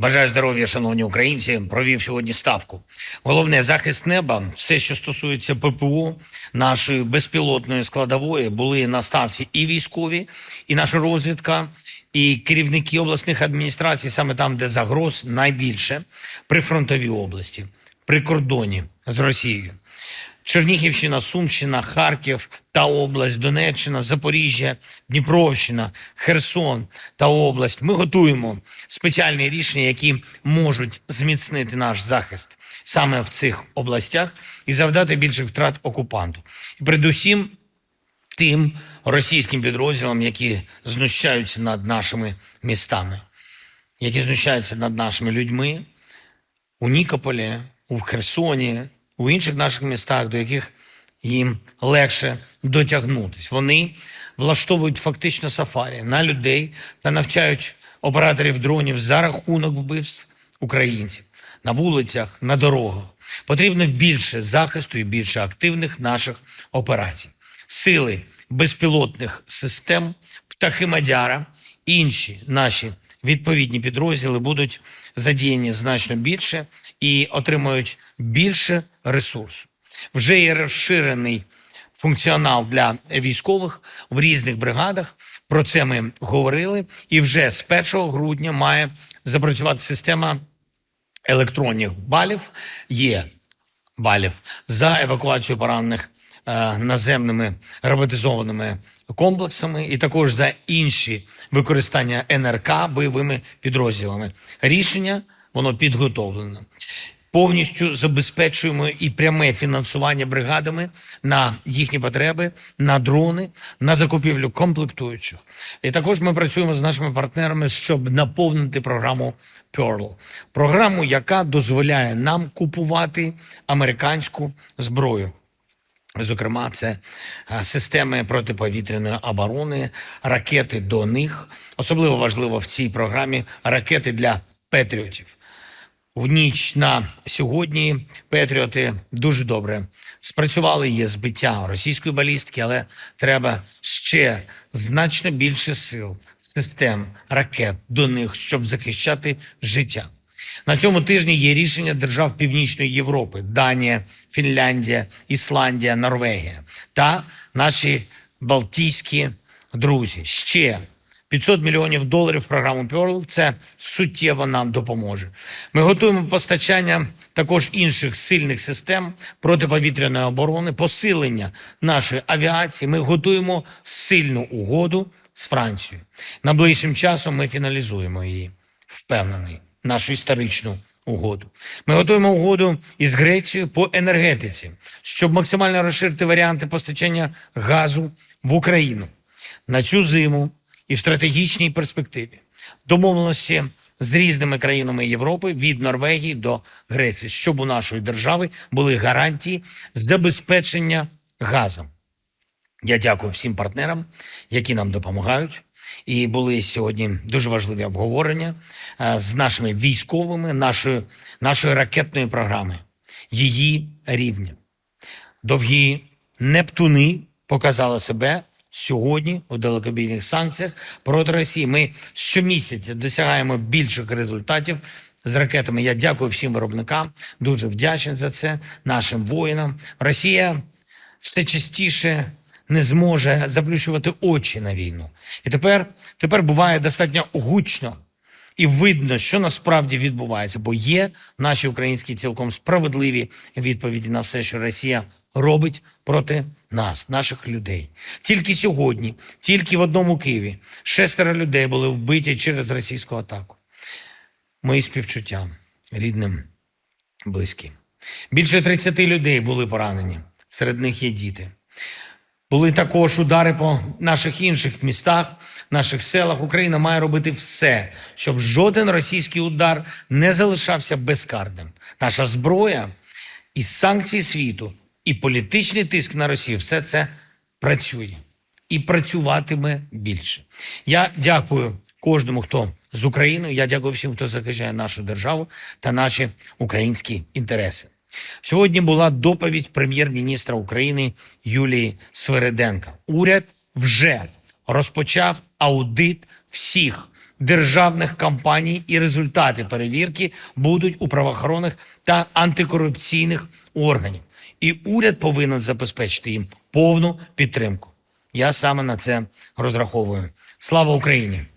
Бажаю здоров'я, шановні українці. Провів сьогодні ставку. Головне захист неба, все, що стосується ППО, нашої безпілотної складової, були на ставці і військові, і наша розвідка, і керівники обласних адміністрацій, саме там, де загроз найбільше, при фронтовій області, при кордоні з Росією. Чернігівщина, Сумщина, Харків та область, Донеччина, Запоріжжя, Дніпровщина, Херсон та область. Ми готуємо спеціальні рішення, які можуть зміцнити наш захист саме в цих областях і завдати більших втрат окупанту. І передусім тим російським підрозділам, які знущаються над нашими містами, які знущаються над нашими людьми у Нікополі, у Херсоні, у інших наших містах, до яких їм легше дотягнутись. Вони влаштовують фактично сафарі на людей та навчають операторів дронів за рахунок вбивств українців на вулицях, на дорогах. Потрібно більше захисту і більше активних наших операцій. Сили безпілотних систем, птахи Мадяра, інші наші відповідні підрозділи будуть задіяні значно більше і отримують більше ресурсу. Вже є розширений функціонал для військових в різних бригадах. Про це ми говорили. І вже з 1 грудня має запрацювати система електронних балів. Є балів за евакуацію поранених е, наземними роботизованими комплексами, і також за інші використання НРК бойовими підрозділами. Рішення воно підготовлено. Повністю забезпечуємо і пряме фінансування бригадами на їхні потреби, на дрони, на закупівлю комплектуючих. І також ми працюємо з нашими партнерами, щоб наповнити програму Pearl. програму, яка дозволяє нам купувати американську зброю. Зокрема, це е, системи протиповітряної оборони, ракети до них. Особливо важливо в цій програмі ракети для патріотів. В ніч на сьогодні Петріоти дуже добре спрацювали. Є збиття російської балістики, але треба ще значно більше сил, систем, ракет до них, щоб захищати життя. На цьому тижні є рішення держав Північної Європи: Данія, Фінляндія, Ісландія, Норвегія та наші Балтійські друзі. Ще 500 мільйонів доларів програму Pearl – це суттєво нам допоможе. Ми готуємо постачання також інших сильних систем протиповітряної оборони, посилення нашої авіації. Ми готуємо сильну угоду з Францією. Найближчим часом ми фіналізуємо її. Впевнений, нашу історичну угоду. Ми готуємо угоду із Грецією по енергетиці, щоб максимально розширити варіанти постачання газу в Україну на цю зиму і в стратегічній перспективі. Домовленості з різними країнами Європи від Норвегії до Греції, щоб у нашої держави були гарантії забезпечення газом. Я дякую всім партнерам, які нам допомагають. І були сьогодні дуже важливі обговорення е, з нашими військовими, нашої, нашої ракетної програми, її рівня. Довгі Нептуни показали себе сьогодні у далекобійних санкціях проти Росії. Ми щомісяця досягаємо більших результатів з ракетами. Я дякую всім виробникам, дуже вдячний за це, нашим воїнам. Росія все частіше не зможе заплющувати очі на війну. І тепер, тепер буває достатньо гучно і видно, що насправді відбувається, бо є наші українські цілком справедливі відповіді на все, що Росія робить проти нас, наших людей. Тільки сьогодні, тільки в одному Києві, шестеро людей були вбиті через російську атаку. Мої співчуття рідним, близьким. Більше 30 людей були поранені. Серед них є діти. Були також удари по наших інших містах, наших селах. Україна має робити все, щоб жоден російський удар не залишався безкарним. Наша зброя і санкції світу, і політичний тиск на Росію все це працює і працюватиме більше. Я дякую кожному, хто з Україною. Я дякую всім, хто захищає нашу державу та наші українські інтереси. Сьогодні була доповідь прем'єр-міністра України Юлії Свириденка. Уряд вже розпочав аудит всіх державних компаній, і результати перевірки будуть у правоохоронних та антикорупційних органів. І уряд повинен забезпечити їм повну підтримку. Я саме на це розраховую. Слава Україні!